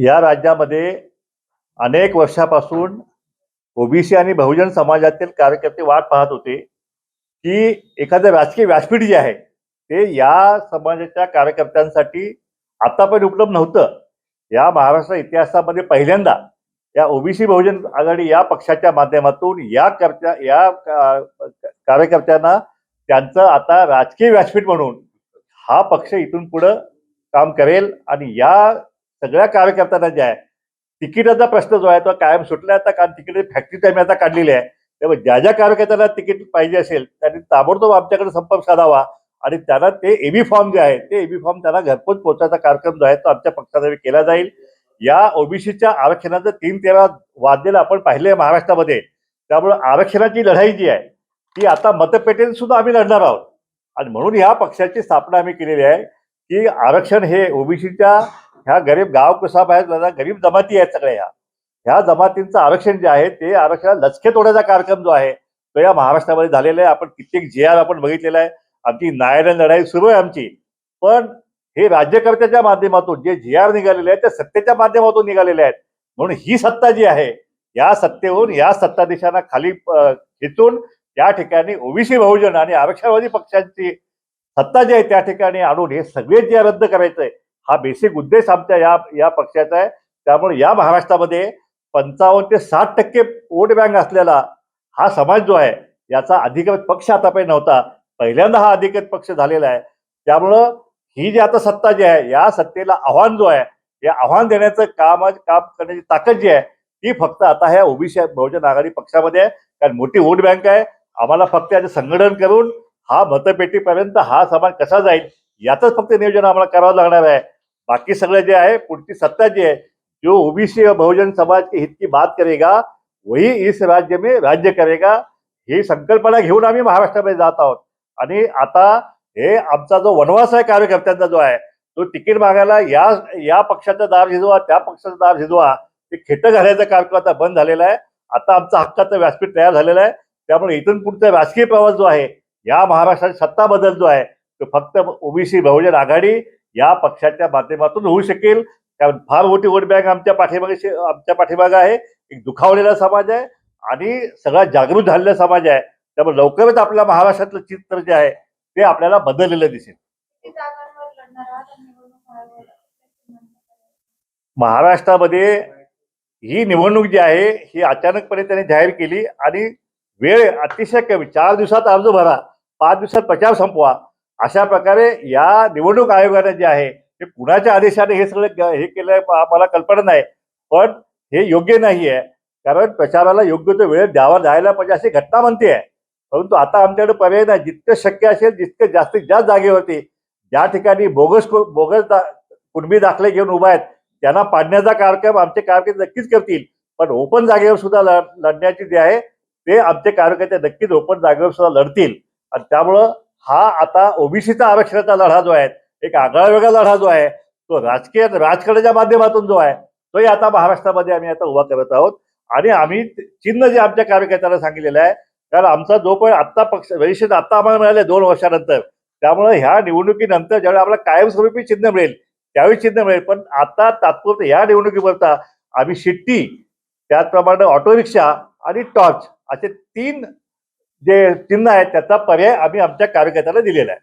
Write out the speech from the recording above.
या राज्यामध्ये अनेक वर्षापासून ओबीसी आणि बहुजन समाजातील कार्यकर्ते वाट पाहत होते की एखादं राजकीय व्यासपीठ जे आहे ते या समाजाच्या कार्यकर्त्यांसाठी आतापर्यंत उपलब्ध नव्हतं. या महाराष्ट्र इतिहासामध्ये पहिल्यांदा या ओबीसी बहुजन आघाडी या पक्षाच्या माध्यमातून या कर्त्या या कार्यकर्त्यांना त्यांचं आता राजकीय व्यासपीठ म्हणून हा पक्ष इथून पुढं काम करेल आणि या सगळ्या कार्यकर्त्यांना जे आहे तिकिटाचा प्रश्न जो आहे तो कायम सुटला आता कारण तिकीट फॅक्टरी आम्ही आता काढलेली आहे. त्यामुळे ज्या ज्या कार्यकर्त्यांना तिकीट पाहिजे असेल त्यांनी ताबडतोब आमच्याकडे संपर्क साधावा आणि त्यांना ते एबी फॉर्म जे आहे ते एबी फॉर्म त्यांना घरपोच पोहोचायचा कार्यक्रम जो आहे तो आमच्या पक्षातर्फे केला जाईल. या ओबीसीच्या आरक्षणाचं तीन तेरा वाद्याला आपण पाहिले महाराष्ट्रामध्ये. त्यामुळे आरक्षणाची लढाई जी आहे ती आता मतपेटीत सुद्धा आम्ही लढणार आहोत. आणि म्हणून ह्या पक्षाची स्थापना आम्ही केलेली आहे की आरक्षण हे ओबीसीच्या ह्या गरीब गाव कुसाब आहेत गरीब जमाती आहेत सगळ्या ह्या. ह्या जमातींचं आरक्षण जे आहे ते आरक्षण लचके तोड्याचा कार्यक्रम जो आहे तो या महाराष्ट्रामध्ये झालेला आहे. आपण कित्येक जे आर आपण बघितलेला आहे. आमची न्यायालयीन लढाई सुरू आहे आमची. पण हे राज्यकर्त्याच्या माध्यमातून जे जे आर निघालेले आहेत ते सत्तेच्या माध्यमातून निघालेले आहेत. म्हणून ही सत्ता जी आहे या सत्तेहून या सत्ताधीशांना खाली खेचून त्या ठिकाणी ओबीसी बहुजन आणि आरक्षणवादी पक्षांची सत्ता जी आहे त्या ठिकाणी आणून हे सगळे जे रद्द करायचंय. हा बेसिक उद्देश आमच्या या या पक्षाचा आहे. त्यामुळे या महाराष्ट्रामध्ये पंचावन्न ते साठ टक्के वोट बँक असलेला हा समाज जो आहे याचा अधिकृत पक्ष आतापर्यंत नव्हता. पहिल्यांदा हा अधिकृत पक्ष झालेला आहे. त्यामुळं ही जी आता सत्ता जी आहे या सत्तेला आव्हान जो आहे हे आव्हान देण्याचं काम काम करण्याची ताकद जी आहे ती फक्त आता ह्या ओबीसी बहुजन आघाडी पक्षामध्ये आहे. कारण मोठी वोट बँक आहे. आम्हाला फक्त याचं संघटन करून हा मतपेटीपर्यंत हा समाज कसा जाईल याचंच फक्त नियोजन आम्हाला करावं लागणार आहे. बाकी सगळं जे आहे पुढची सत्ता जी आहे जो ओबीसी और बहुजन समाज के हित की बात करेगा वही इस राज्य में राज्य करेगा ही संकल्पना घेऊन आम्ही महाराष्ट्रामध्ये जात आहोत. आणि आता हे आमचा जो वनवास आहे कार्यकर्त्यांचा जो आहे तो तिकीट मागायला या या पक्षाचा दार झिजवा त्या पक्षाचा दार झिजवा ते खेटं घालायचा कार्यक्रम आता बंद झालेला आहे. आता आमचा हक्काचं व्यासपीठ तयार झालेलं आहे. त्यामुळे इथून पुढचा राजकीय प्रवास जो आहे या महाराष्ट्राची सत्ता बदल जो आहे फक्त ओबीसी बहुजन आघाडी या पक्षाच्या माध्यमातून होऊ शकेल. कारण फार मोठी वोट बँक आमच्या पाठीमागे आमच्या पाठीमागे आहे. एक दुखावलेला समाज आहे आणि सगळा जागृत झालेला समाज आहे. त्यामुळे लवकरच आपल्या महाराष्ट्रातलं चित्र जे आहे ते आपल्याला बदललेलं दिसेल. महाराष्ट्रामध्ये ही निवडणूक जी आहे ही अचानकपणे त्यांनी जाहीर केली आणि वेळ अतिशय कमी. चार दिवसात अर्ज भरा पाच दिवसात प्रचार संपवा. अशा प्रकारे या निवडणूक आयोगाने जे आहे ते कुणाच्या आदेशाने हे सगळं हे केलं आम्हाला कल्पना नाही. पण हे योग्य नाही आहे कारण प्रचाराला योग्य तो वेळ द्यावा जायला पाहिजे अशी घटना म्हणते. आहे परंतु आता आमच्याकडे पर्याय नाही. जितकं शक्य असेल जितकं जास्तीत जास्त जागेवरती ज्या ठिकाणी बोगस कु- बोगस दा कुणबी दाखले घेऊन उभा आहेत त्यांना पाडण्याचा कार्यक्रम आमचे कार्यकर्ते नक्कीच करतील. पण ओपन जागेवर सुद्धा लढण्याची जे आहे ते आमचे कार्यकर्ते नक्कीच ओपन जागेवर सुद्धा लढतील. आणि त्यामुळं हा आता ओबीसीचा आरक्षणाचा लढा जो आहे एक आगळा वेगळा लढा जो आहे तो राजकीय राजकारणाच्या माध्यमातून जो आहे तोही आता महाराष्ट्रामध्ये आम्ही आता उभा करत आहोत. आणि आम्ही चिन्ह जे आमच्या कार्यकर्त्यांना सांगितलेलं आहे कारण आमचा जो पण आत्ता पक्ष रजिस्ट्रेशन आत्ता आम्हाला मिळाले दोन वर्षानंतर त्यामुळे ह्या निवडणुकीनंतर ज्यावेळी आम्हाला कायमस्वरूपी चिन्ह मिळेल त्यावेळी चिन्ह मिळेल. पण आता तात्पुरतं ह्या निवडणुकीकरता आम्ही शिट्टी त्याचप्रमाणे ऑटो रिक्षा आणि टॉर्च असे तीन जे चिन्ह आहे त्याचा पर्याय आम्ही आमच्या कार्यकर्त्याला दिलेला आहे.